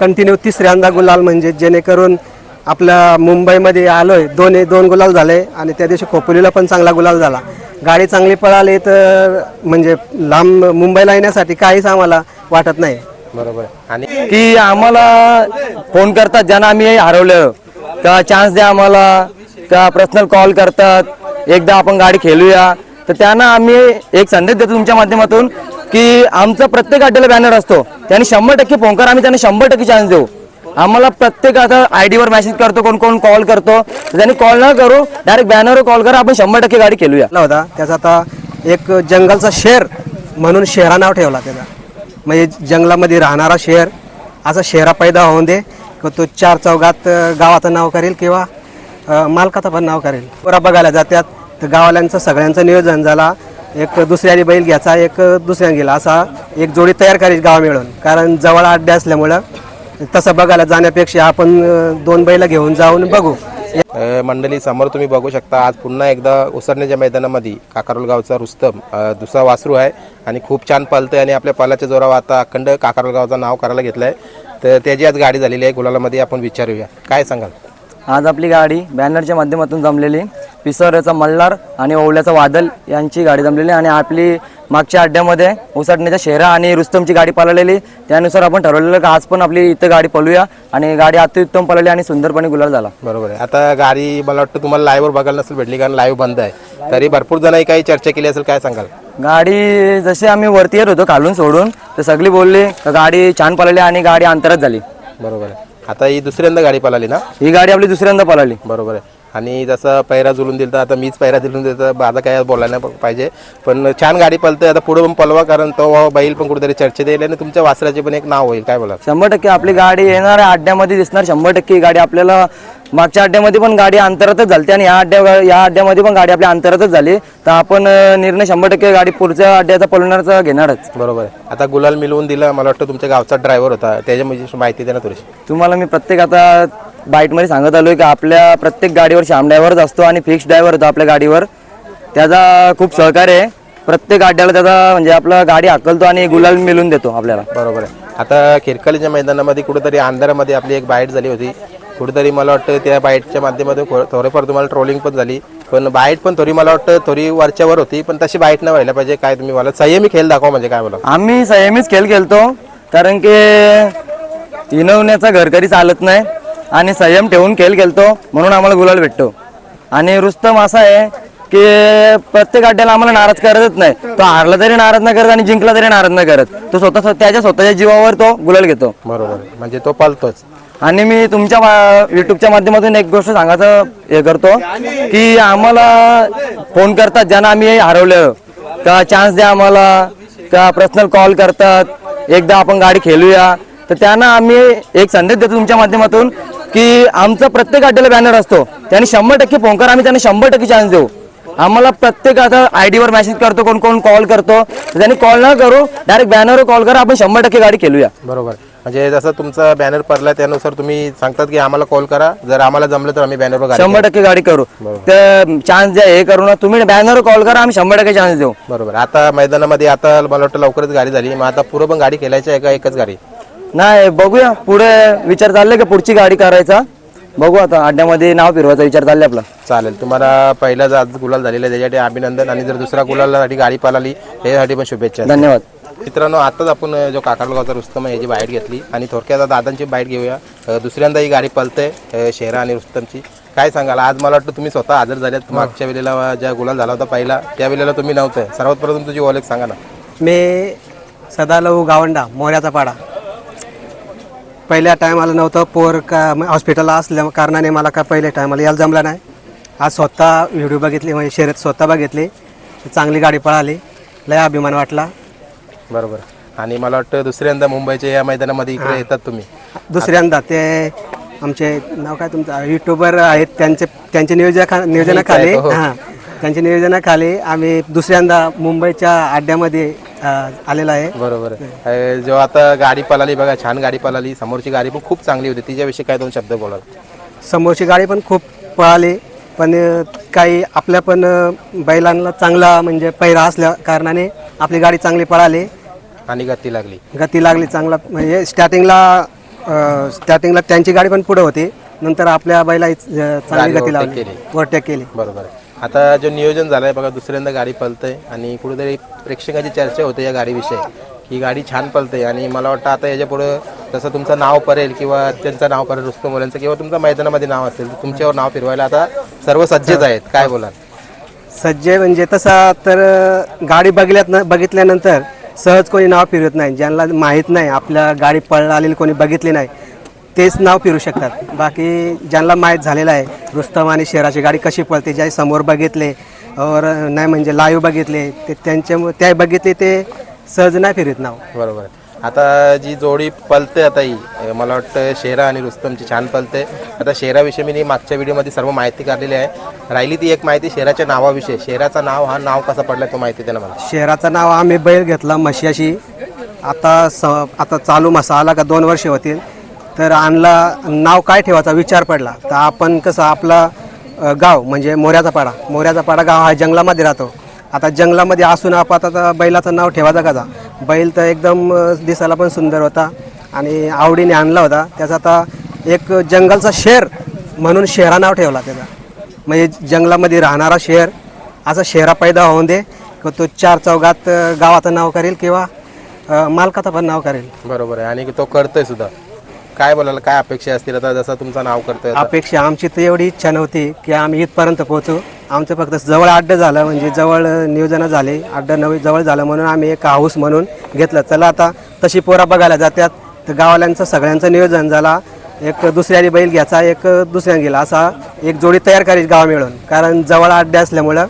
Continue तिसऱ्यांदा गुलाल म्हणजे जेणेकरून आपल्या मुंबईमध्ये आलोय दोन दोन गुलाल झाले आणि त्या दिवशी खोपोलीला पण चांगला गुलाल झाला. गाडी चांगली पळाली तर म्हणजे लांब मुंबईला येण्यासाठी काहीच आम्हाला वाटत नाही. बरोबर. आणि की आम्हाला फोन करतात ज्यांना आम्ही हरवलं का चान्स द्या आम्हाला का पर्सनल कॉल करतात एकदा आपण गाडी खेळूया. तर त्यांना आम्ही एक संदेश देतो तुमच्या माध्यमातून की आमचा प्रत्येक अड्ड्याला बॅनर असतो. त्यांनी शंभर टक्के फोन करा आम्ही त्यांना शंभर टक्के चान्स देऊ. आम्हाला प्रत्येक आता आय डीवर मेसेज करतो कोण कोण कॉल करतो. त्यांनी कॉल न करू डायरेक्ट बॅनरवर कॉल करा आपण शंभर टक्के गाडी केलूया होता. त्याचा आता एक जंगलचा शेर म्हणून शेरा नाव ठेवला त्याचा. म्हणजे जंगलामध्ये राहणारा शेर असा शेरा पैदा होऊन दे तो चार चौघात गावाचं नाव करेल किंवा मालकाचं पण नाव करेल. बघायला जातात तर गावाल्यांचं सगळ्यांचं नियोजन झाला. एक दुसऱ्याने बैल घ्यायचा एक दुसऱ्याने गेला. असा एक जोडी तयार करायची गाव मिळून. कारण जवळ अड्डे असल्यामुळं तसं बघायला जाण्यापेक्षा आपण दोन बैल घेऊन जाऊन बघू. मंडळी समोर तुम्ही बघू शकता आज पुन्हा एकदा उसरण्याच्या मैदानामध्ये काकारोल गावचा रुस्तम दुसरा वासरू आहे आणि खूप छान पळतंय आणि आपल्या पलाच्या जोरावर आता अखंड काकारोल गावचं नाव करायला घेतलं आहे तर त्याची आज गाडी झालेली आहे गुलालामध्ये आपण विचारूया. काय सांगाल? आज आपली गाडी बॅनरच्या माध्यमातून जमलेली. पिसोऱ्याचा मल्हार आणि ओवल्याचा वादल यांची गाडी जमलेली आणि आपली मागच्या अड्ड्यामध्ये उसाटण्याच्या शेरा आणि रुस्तमची गाडी पळवलेली त्यानुसार आपण ठरवलेलं की आज पण आपली इथं गाडी पळूया आणि गाडी अत्युत्तम पळवली आणि सुंदरपणे गुलाल झाला. बरोबर आहे. आता गाडी मला वाटतं तुम्हाला लाईव्हवर बघायला नसेल भेटली कारण लाईव्ह बंद आहे. तरी भरपूर जणांनी काही चर्चा केली असेल काय सांगाल? गाडी जसे आम्ही वरती येत होतो खालून सोडून तर सगळी बोलली का गाडी छान पळाली आणि गाडी अंतरात झाली. बरोबर आहे. आता ही दुसऱ्यांदा गाडी पळाली ना? ही गाडी आपली दुसऱ्यांदा पळाली. बरोबर आहे. आणि जसं पैरा जुळून दिलं तर आता मीच पैरा दिलून देतं माझं काय बोलायला नाही पाहिजे. पण छान गाडी पळते आता पुढे पण पळवा कारण तो बैल पण कुठेतरी चर्चेत येईल आणि तुमच्या वासराचे पण एक नाव होईल. काय बोला शंभर टक्के आपली गाडी येणार आहे अड्ड्यामध्ये दिसणार. शंभर टक्के ही गाडी आपल्याला मागच्या अड्ड्यामध्ये पण गाडी अंतरातच झाली आणि या अड्ड्या या अड्ड्यामध्ये पण गाडी आपल्या अंतरातच झाली. तर आपण निर्णय शंभर टक्के गाडी पुढच्या अड्ड्याचा पळवणारचा घेणारच. बरोबर आहे. आता गुलाल मिळवून दिलं मला वाटतं तुमच्या गावचा ड्रायव्हर होता. त्याच्या म्हणजे माहिती द्या ना थोडीशी. तुम्हाला मी प्रत्येक आता बाईटमध्ये सांगत आलोय की आपल्या प्रत्येक गाडीवर श्याम ड्रायव्हरच असतो आणि फिक्स ड्रायव्हर होतो आपल्या गाडीवर. त्याचा खूप सहकार्य आहे. प्रत्येक अड्ड्याला त्याचा म्हणजे आपला गाडी हाकलतो आणि गुलाल मिळून देतो आपल्याला. बरोबर आहे. आता खिरकालीच्या मैदानामध्ये कुठेतरी अंधारामध्ये आपली एक बाईट झाली होती. कुठेतरी मला वाटतं त्या बाईटच्या माध्यमातून थोडेफार तुम्हाला ट्रोलिंग पण झाली. पण बाईट पण थोडी मला वाटतं थोडी वरच्यावर होती पण तशी बाईट नाही व्हायला पाहिजे. काय तुम्ही मला संयमी खेळ दाखवा म्हणजे काय बोला. आम्ही संयमीच खेळ खेळतो कारण की हिनवण्याचा घर कधी चालत नाही आणि संयम ठेवून खेळ खेळतो म्हणून आम्हाला गुलाल भेटतो. आणि रुस्तम असा आहे की प्रत्येक अड्ड्याला आम्हाला नाराज करतच नाही. तो हारला तरी नाराज नाही करत आणि जिंकला तरी नाराज नाही करत. तो स्वतः स्व- त्याच्या स्वतःच्या जीवावर तो गुलाल घेतो. बरोबर. म्हणजे तो पळतोच आणि मी तुमच्या युट्यूबच्या माध्यमातून एक गोष्ट सांगायचं हे करतो की आम्हाला फोन करतात ज्यांना आम्ही हरवलं का चान्स द्या आम्हाला का पर्सनल कॉल करतात एकदा आपण गाडी खेळूया. तर त्यांना आम्ही एक संदेश देतो तुमच्या माध्यमातून की आमचा प्रत्येक अड्ड्याला बॅनर असतो. त्यांनी शंभर टक्के फोन करा आम्ही त्यांना शंभर टक्के चान्स देऊ. आम्हाला प्रत्येक आता आय डीवर मेसेज करतो कोण कोण कॉल करतो त्यांनी कॉल न करू डायरेक्ट बॅनरवर कॉल करा आपण शंभर टक्के गाडी खेळूया. बरोबर. म्हणजे जसं तुमचा बॅनर पडला त्यानुसार तुम्ही सांगतात की आम्हाला कॉल करा. जर आम्हाला जमलं तर आम्ही बॅनरवर शंभर टक्के गाडी करू. तर चान्स द्या हे करू ना. तुम्ही बॅनर कॉल करा आम्ही शंभर टक्के चान्स देऊ. बरोबर. आता मैदानामध्ये आता मला वाटतं लवकरच गाडी झाली. मग आता पुढं पण गाडी खेळायची आहे का एकच गाडी? नाही बघूया. पुढे विचार चालले की पुढची गाडी करायचा? बघू आता. अड्ड्यामध्ये नाव फिरवायचा विचार चालले आपला. चालेल. तुम्हाला पहिलाच आज गुलाल झालेला आहे. त्याच्यासाठी अभिनंदन. आणि जर दुसरा गुलालासाठी गाडी पालाली त्याच्यासाठी पण शुभेच्छा. धन्यवाद. मित्रांनो आताच आपण जो काकारगावचा रुस्तम आहे याची बाईट घेतली. आणि थोडक्यात आता दादांची बाईट घेऊया. दुसऱ्यांदा ही गाडी पलते शेरा आणि रुस्तमची. काय सांगाल? आज मला वाटतं तुम्ही स्वतः हजर झाल्यात मागच्या वेळेला ज्या गुलाल झाला होता पहिला त्या वेळेला तुम्ही नव्हते. सर्वात प्रथम तुझी ओळख सांगा ना. मी सदालऊ गावंडा मोऱ्याचा पाडा. पहिल्या टायमाला नव्हतं पोर का हॉस्पिटलला असल्या कारणाने मला का पहिल्या टायमाला यायला जमला नाही. आज स्वतः व्हिडिओ बघितली म्हणजे शर्यत स्वतः बघितली. चांगली गाडी पळाली. लय अभिमान वाटला. बरोबर. आणि मला वाटतं दुसऱ्यांदा मुंबईच्या या मैदानामध्ये इकडे येतात तुम्ही. दुसऱ्यांदा ते आमचे नाव काय तुमचं? युट्यूबर आहेत त्यांचे त्यांच्या नियोजना नियोजनाखाली हो. हां. त्यांच्या नियोजनाखाली आम्ही दुसऱ्यांदा मुंबईच्या अड्ड्यामध्ये अं, आलेला आहे. बरोबर. अ, जेव्हा आता गाडी पळाली बघा छान गाडी पळाली समोरची गाडी पण खूप चांगली होती. तिच्याविषयी काय दोन शब्द बोलाल? समोरची गाडी पण खूप पळाली. पण काही आपल्या पण बैलांना चांगला म्हणजे पैरा असल्या कारणाने आपली गाडी चांगली पळाली. आणि गती लागली. गती लागली चांगला म्हणजे स्टार्टिंगला स्टार्टिंगला त्यांची गाडी पण पुढे होती. नंतर आपल्या बैला चांगली गती केली. ओव्हरटेक केली. बरोबर. आहे आता जो नियोजन झालंय बघा दुसऱ्यांदा गाडी पलतंय आणि कुठेतरी प्रेक्षकाची चर्चा होते या गाडीविषयी की गाडी छान पलते आणि मला वाटतं आता याच्या पुढं जसं तुमचं नाव परेल किंवा त्यांचं नाव परेल रुस्तम मुलांचं किंवा तुमचं मैदानामध्ये नाव असेल तर तुमच्यावर नाव फिरवायला आता सर्व सज्जच आहेत. काय बोलाल? सज्जे म्हणजे तसा तर गाडी बघल्यात बघितल्यानंतर सहज कोणी नाव फिरवत नाही. ज्यांना माहीत नाही आपल्या गाडी पळालेली कोणी बघितली नाही तेच नाव फिरू शकतात. बाकी ज्यांना माहीत झालेलं आहे रुस्तम आणि शेराची गाडी कशी पळते ज्या समोर बघितले और नाही म्हणजे लाईव्ह बघितले ते त्यांच्यामुळे त्या बघितले ते सहज नाही फिरत नाव. बरोबर. आता जी जोडी पलते आता ही मला वाटतं शेरा आणि रुस्तमची छान पलते. आता शेराविषयी मी मागच्या व्हिडिओमध्ये सर्व माहिती काढलेली आहे. राहिली ती एक माहिती शेराच्या नावाविषयी. शेराचं नाव हा नाव कसा पडला तो माहिती त्याला मला. शहराचं नाव आम्ही बैल घेतला म्हशीशी आता स आता चालू मसा आला का दोन वर्ष होतील. तर आणला नाव काय ठेवायचा विचार पडला. तर आपण कसं आपला गाव म्हणजे मोऱ्याचा पाडा. मोऱ्याचा पाडा गाव हा जंगलामध्ये राहतो. आता जंगलामध्ये असून आपण आता बैलाचं नाव ठेवायचा कसा बैल तर एकदम दिसायला पण सुंदर होता आणि आवडीने आणला होता. त्याचा आता एक जंगलचा शेर म्हणून शेरा नाव ठेवला त्याचा. म्हणजे जंगलामध्ये राहणारा शेर असा शेरा पैदा होऊन दे की तो चार चौघात गावाचं नाव करेल किंवा मालकाचं पण नाव करेल. बरोबर आहे. आणि तो करतोय सुद्धा. काय बोलायला काय अपेक्षा असतील? आता जसं तुमचं नाव करतोय? अपेक्षा आमची तर एवढी इच्छा नव्हती की आम्ही इथपर्यंत पोहोचू. आमचं फक्त जवळ अड्डं झालं म्हणजे जवळ नियोजनं झाले अड्डं नवी जवळ झालं म्हणून आम्ही एक हाऊस म्हणून घेतलं. चला आता तशी पोरा बघायला जात्यात तर गावाल्यांचं सगळ्यांचं नियोजन झाला. एक दुसऱ्याने बैल घ्यायचा एक दुसऱ्याने गेला. असा एक जोडी तयार करायची गाव मिळून. कारण जवळ अड्डे असल्यामुळं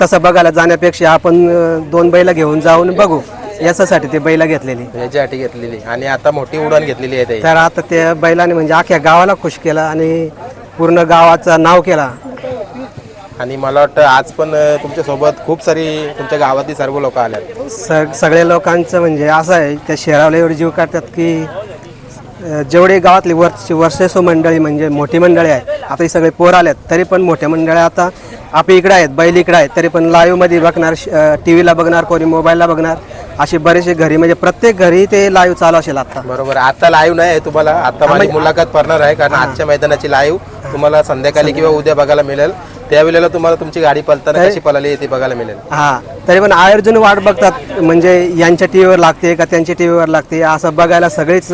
तसं बघायला जाण्यापेक्षा आपण दोन बैल घेऊन जाऊन बघू. याच्यासाठी ते बैल घेतलेली. याच्यासाठी घेतलेली. आणि आता मोठी उडान घेतलेली आहे तर आता त्या बैलाने म्हणजे अख्ख्या गावाला खुश केलं आणि पूर्ण गावाचं नाव केला. आणि मला वाटतं आज पण तुमच्यासोबत खूप सारी तुमच्या गावातली सर्व लोक आल्यात. सग सगळ्या लोकांचं म्हणजे असं आहे त्या शहराला एवढे जीव काढतात की जेवढे गावातली वर्ष वर्षस्व मंडळी म्हणजे मोठी मंडळी आहे आता हे सगळे पोर आलेत तरी पण मोठ्या मंडळ्या आता आपल्या इकडे आहेत बैल इकडे आहेत तरी पण लाईव्हमध्ये बघणार टी व्हीला बघणार कोणी मोबाईलला बघणार असे बरेचसे घरी म्हणजे प्रत्येक घरी ते लाईव्ह चालू असेल आता. बरोबर आता लाईव्ह नाही आहे तुम्हाला आता माझी मुलाखत पडणार आहे कारण आजच्या मैदानाची लाईव्ह तुम्हाला संध्याकाळी किंवा उद्या बघायला मिळेल. त्यावेळेला तुम्हाला तुमची गाडी पलताना कशी पळाली आहे ती बघायला मिळेल. हा तरी पण आयोजन वाट बघतात म्हणजे यांच्या टी व्हीवर लागते का त्यांच्या टी व्हीवर लागते असं बघायला सगळेच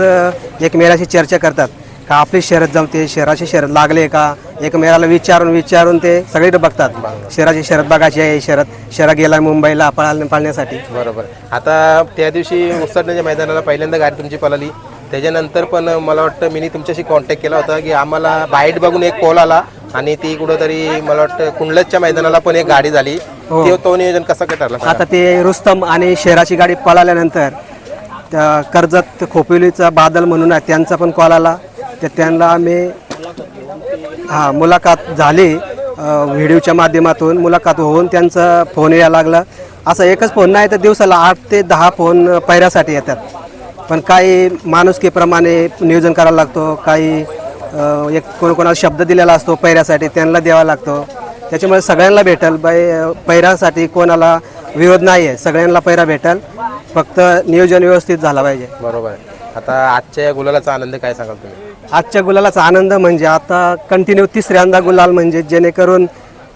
एकमेकाशी चर्चा करतात. का आपली शरद जमते शहराची शरद लागले का? एकमेकाला विचारून विचारून ते सगळीकडे बघतात. शहराची शरद बघायची आहे शरद शहरा गेला मुंबईला पळाल पाळण्यासाठी. बरोबर. आता त्या दिवशी उसरण्याच्या मैदानाला पहिल्यांदा गाडी तुमची पळाली. त्याच्यानंतर पण मला वाटतं मी तुमच्याशी कॉन्टॅक्ट केला होता की आम्हाला बाईट बघून एक कॉल आला. आणि ती कुठंतरी मला वाटतं कुंडलच्या मैदानाला पण एक गाडी झाली. ते तो नियोजन कसं काय ठरला आता ते रुस्तम आणि शेराची गाडी पळाल्यानंतर त्या कर्जत खोपिवलीचा बादल म्हणून आहे त्यांचा पण कॉल आला. तर त्यांना आम्ही हा मुलाखत झाली अ, व्हिडिओच्या माध्यमातून मुलाखत होऊन त्यांचा फोन यायला लागला. असं एकच फोन नाही तर दिवसाला आठ ते दहा फोन पैऱ्यासाठी येतात. पण काही माणुसकीप्रमाणे नियोजन करायला लागतो काही एक कोण कोणाला शब्द दिलेला असतो पैऱ्यासाठी त्यांना द्यावा लागतो. त्याच्यामुळे सगळ्यांना भेटल. बाय पैऱ्यासाठी कोणाला विरोध नाही आहे सगळ्यांना पैरा भेटल. फक्त नियोजन व्यवस्थित झाला पाहिजे. बरोबर आता आजच्या या गुलालाचा आनंद काय सांगाल तुम्ही? आजच्या गुलालाचा आनंद म्हणजे आता कंटिन्यू तिसऱ्यांदा गुलाल म्हणजे जेणेकरून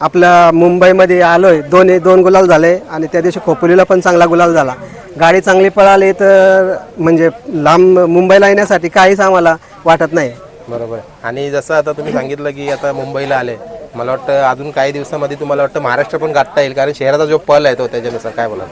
आपल्या मुंबईमध्ये आलोय. दोन दोन गुलाल झाले आणि त्या दिवशी खोपोलीला पण चांगला गुलाल झाला. गाडी चांगली पळाली तर म्हणजे लांब मुंबईला येण्यासाठी काहीच आम्हाला वाटत नाही. बरोबर आणि जसं आता तुम्ही सांगितलं की आता मुंबईला आले मला वाटतं अजून काही दिवसामध्ये तुम्हाला वाटतं महाराष्ट्र पण गाठता येईल कारण शहराचा जो पल आहे तो त्याच्यानुसार काय बोला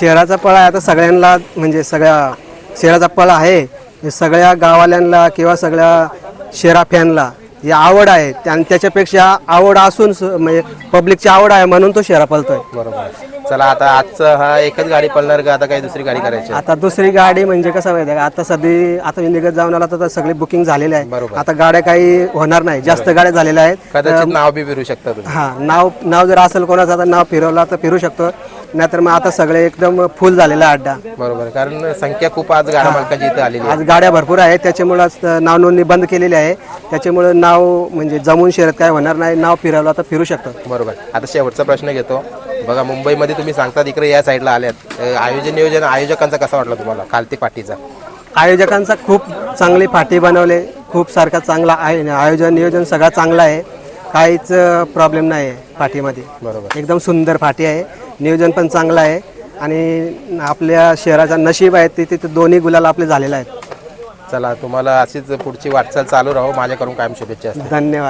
शहराचा पळ आहे आता सगळ्यांना म्हणजे सगळ्या शहराचा पळ आहे. हे सगळ्या गावाल्यांना किंवा सगळ्या शहरा फॅनला ही आवड आहे. आणि त्याच्यापेक्षा आवड असून स- म्हणजे पब्लिकची आवड आहे म्हणून तो शेरा पळतोय बरोबर. चला आता आजचं हा एकच गाडी पळणार का? आता काही दुसरी गाडी करायची आहे? आता दुसरी गाडी म्हणजे कसं माहिती आहे का? आता सध्या आता मी निघत जाऊन आला तर सगळी बुकिंग झालेली आहे. बरोबर. आता गाड्या काही होणार नाही. जास्त गाड्या झालेल्या आहेत. कदाचित नाव बी फिरू शकता तुम्ही. हा नाव नाव जर असेल कोणाचं तर नाव फिरवला तर फिरू शकतो. नाहीतर मग आता सगळे एकदम फुल झालेला अड्डा. बरोबर. कारण संख्या खूप आज गाडा मालकाची इथं आलेली आज गाड्या भरपूर आहेत. त्याच्यामुळंच नाव नोंदणी बंद केलेली आहे. त्याच्यामुळं नाव म्हणजे जमून शर्यत काय होणार नाही. नाव फिरवलं तर फिरू शकतो. बरोबर. आता शेवटचा प्रश्न घेतो. बघा मुंबईमध्ये तुम्ही सांगतात इकडे या साईडला आल्यात. आयोजन नियोजन आयोजकांचा कसा वाटला तुम्हाला? कालती पाटीचा आयोजकांचा खूप चांगली पाठी बनवले. खूप सारखा चांगला आहे. आयोजन नियोजन सगळं चांगलं आहे. काहीच प्रॉब्लेम नाही आहे पाठीमध्ये बरोबर. एकदम सुंदर पाठी आहे. नियोजन पण चांगलं आहे. आणि आपल्या शहराचा नशीब आहे ते तिथे दोन्ही गुलाल आपले झालेले आहेत. चला तुम्हाला अशीच पुढची वाटचाल चालू राहो. माझ्याकडून कायम शुभेच्छा असतील. धन्यवाद.